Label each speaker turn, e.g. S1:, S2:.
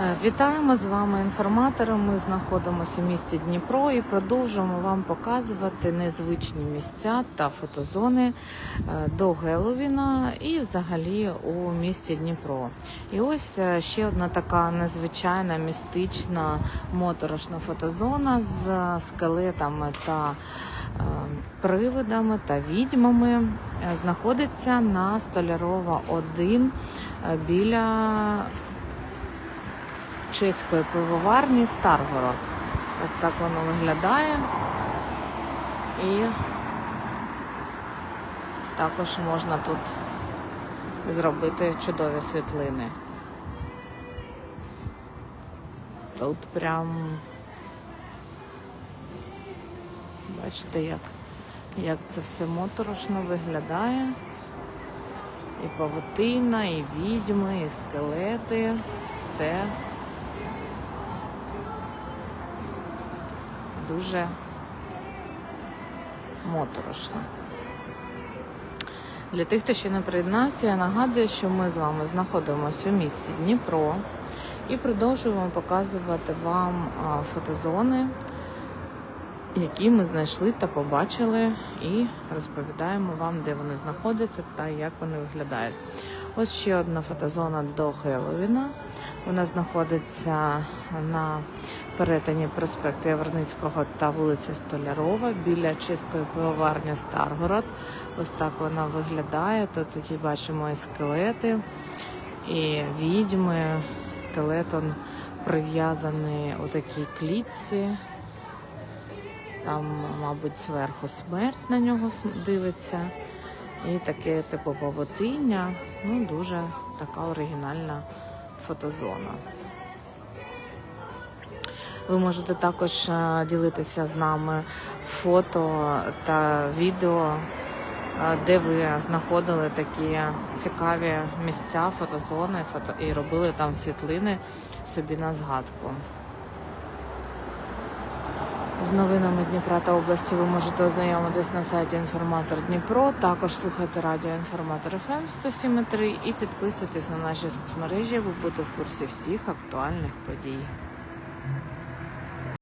S1: Е, Вітаємо з вами інформатори. Ми знаходимося у місті Дніпро і продовжуємо вам показувати незвичні місця та фотозони е, до Геловіна і взагалі у місті Дніпро. І ось е, ще одна така незвичайна містична моторошна фотозона з скелетами та привидами та відьмами знаходиться на Столярова 1 е, біля чеської пивоварні Старгород. Ось так воно виглядає. І також можна тут зробити чудові світлини. Тут прям бачите, як, як це все моторошно виглядає. І павутина, і відьми, і скелети, все дуже моторошно. Для тих, хто ще не приєднався, я нагадую, що ми з вами знаходимося у місті Дніпро і продовжуємо показувати вам фотозони, які ми знайшли та побачили, і розповідаємо вам, де вони знаходяться та як вони виглядають. Ось ще одна фотозона до Хеллоуіна. Вона знаходиться на перетині проспекту Яворницького та вулиці Столярова біля чеської пивоварні Старгород. Ось так вона виглядає. Тут такі бачимо і скелети, і відьми. Скелетон прив'язаний у такій клітці. Там, мабуть, зверху смерть на нього дивиться. І таке типу павутиння. Ну, дуже така оригінальна фотозона. Ви можете також е, ділитися з нами фото та відео, е, де ви знаходили такі цікаві місця, фотозони фото і робили там світлини собі на згадку. З новинами Дніпра та області ви можете ознайомитись на сайті Інформатор Дніпро. Також слухайте радіо Інформатор ФМ 107.3 і підписуйтесь на наші соцмережі, аби бути в курсі всіх актуальних подій.